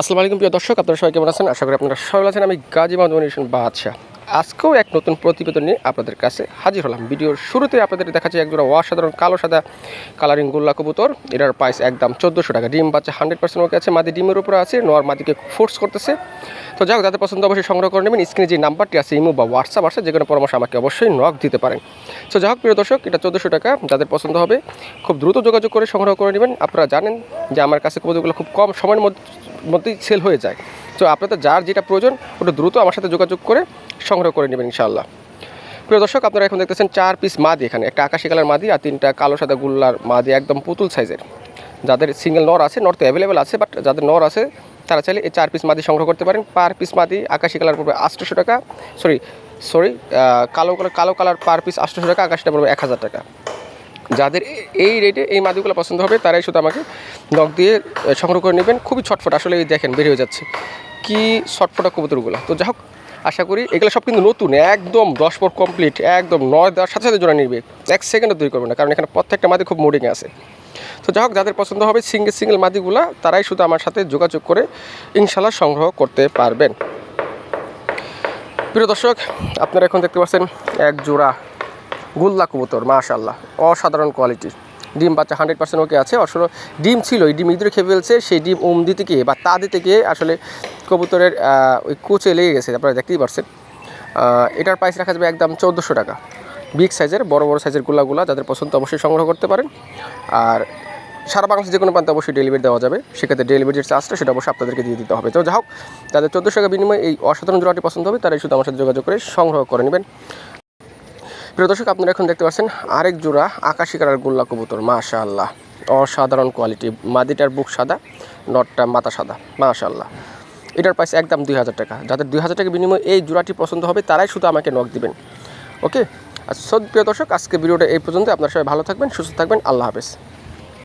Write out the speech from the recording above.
আসসালামু আলাইকুম প্রিয় দর্শক, আপনারা সবাই কেমন আছেন? আশা করি আপনারা সবাই আছেন। আমি গাজী মাহমুদ বাদশাহ। আজকেও এক নতুন প্রতিবেদন নিয়ে আপনাদের কাছে হাজির হলাম। ভিডিওর শুরুতে আপনাদের দেখাচ্ছি একজোড়া অসাধারণ কালো সাদা কালারিং গোল্লা কবুতর। এটার প্রাইস একদম চোদ্দোশো টাকা। ডিম বাচ্চা হান্ড্রেড পার্সেন্ট ওকে আছে, মাদি ডিমের উপরে আছে নোয়ার মাদিকে ফোর্স করতেছে। তো যাই হোক যাদের পছন্দ অবশ্যই সংগ্রহ করে নেবেন। স্ক্রিনে যে নাম্বারটি আছে, ইমো বা হোয়াটসঅ্যাপ আছে যে কোনো পরামর্শ আমাকে অবশ্যই নক দিতে পারেন। তো যাই হোক প্রিয় দর্শক, এটা চোদ্দোশো টাকা। যাদের পছন্দ হবে, খুব দ্রুত যোগাযোগ করে সংগ্রহ করে নেবেন। আপনারা জানেন যে আমার কাছে কবুতরগুলো খুব কম সময়ের মধ্যে মধ্যেই সেল হয়ে যায়। তো আপনাদের যার যেটা প্রয়োজন, ওটা দ্রুত আমার সাথে যোগাযোগ করে সংগ্রহ করে নেবেন ইনশাআল্লাহ। প্রিয় দর্শক, আপনারা এখন দেখতেছেন চার পিস মাদি এখানে। একটা আকাশি কালার মাদি আর তিনটা কালো সাদা গুল্লার মাদি, একদম পুতুল সাইজের যাদের সিঙ্গেল নর আছে, নর তো অ্যাভেলেবেল আছে বাট যাদের নর আছে, তারা চাইলে এই চার পিস মাদি সংগ্রহ করতে পারেন। পার পিস মাদি আকাশি কালার পড়বে আটশোশো টাকা। সরি সরি কালো কালার কালো কালার পার পিস আটশোশো টাকা, আকাশিটা পড়বে এক হাজার টাকা। যাদের এই রেটে এই মাদুগুলো পছন্দ হবে, তারাই শুধু আমাকে নখ দিয়ে সংগ্রহ করে নেবেন। খুবই ছটফট, আসলে এই দেখেন, বের হয়ে যাচ্ছে। কি ছটফটা কবুতরগুলো। তো যাই হোক, আশা করি এগুলো সব কিন্তু নতুন, একদম দশ পর কমপ্লিট একদম নয় দেওয়ার সাথে সাথে জোড়া নিবে। এক সেকেন্ডও তৈরি করবে না, কারণ এখানে প্রত্যেকটা মাদি খুব মোডিংয়ে আছে। তো যাই হোক, যাদের পছন্দ হবে সিঙ্গেল সিঙ্গেল মাদিগুলা তারাই শুধু আমার সাথে যোগাযোগ করে ইনশাল্লাহ সংগ্রহ করতে পারবেন। প্রিয় দর্শক, আপনারা এখন দেখতে পাচ্ছেন এক জোড়া গুল্লা কবুতর মাশাল্লাহ অসাধারণ কোয়ালিটি ডিম বাচ্চা হান্ড্রেড পার্সেন্ট ওকে আছে। আসলে ডিম ছিল, এই ডিম ইঁদুরে খেয়ে ফেলছে, সেই ডিম ওম দিতে গিয়ে বা তা দিতে গিয়ে আসলে কবুতরের ওই কোচে লেগে গেছে। আপনারা দেখতেই পারছেন। এটার প্রাইস রাখা যাবে একদম চৌদ্দোশো টাকা। বিগ সাইজের বড় বড় সাইজের গুলাগুলা যাদের পছন্দ অবশ্যই সংগ্রহ করতে পারেন। আর সারা বাংলাদেশে যে কোনো প্রান্তে অবশ্যই ডেলিভারি দেওয়া যাবে। সেক্ষেত্রে ডেলিভারি যে চার্জটা সেটা অবশ্যই আপনাদেরকে দিয়ে দিতে হবে। তো যাই হোক, যাদের চোদ্দোশো টাকা বিনিময়ে এই অসাধারণ জোড়াটি পছন্দ হবে, তারাই শুধু আমার সাথে যোগাযোগ করে সংগ্রহ করে নেবেন। প্রিয় দর্শক, আপনারা এখন দেখতে পাচ্ছেন আরেক জোড়া আকাশি কালার গোল্লা কবুতর, মাশাআল্লাহ। অসাধারণ কোয়ালিটি মাদিটার বুক সাদা, নটটা মাথা সাদা, মাশাআল্লাহ। এটার প্রাইস একদম দুই হাজার টাকা। যাদের দুই হাজার টাকা বিনিময়ে এই জোড়াটি পছন্দ হবে, তারাই শুধু আমাকে নক দিবেন। ওকে আর সব প্রিয় দর্শক আজকে ভিডিওটা এই পর্যন্ত আপনার সবাই ভালো থাকবেন, সুস্থ থাকবেন। আল্লাহ হাফেজ।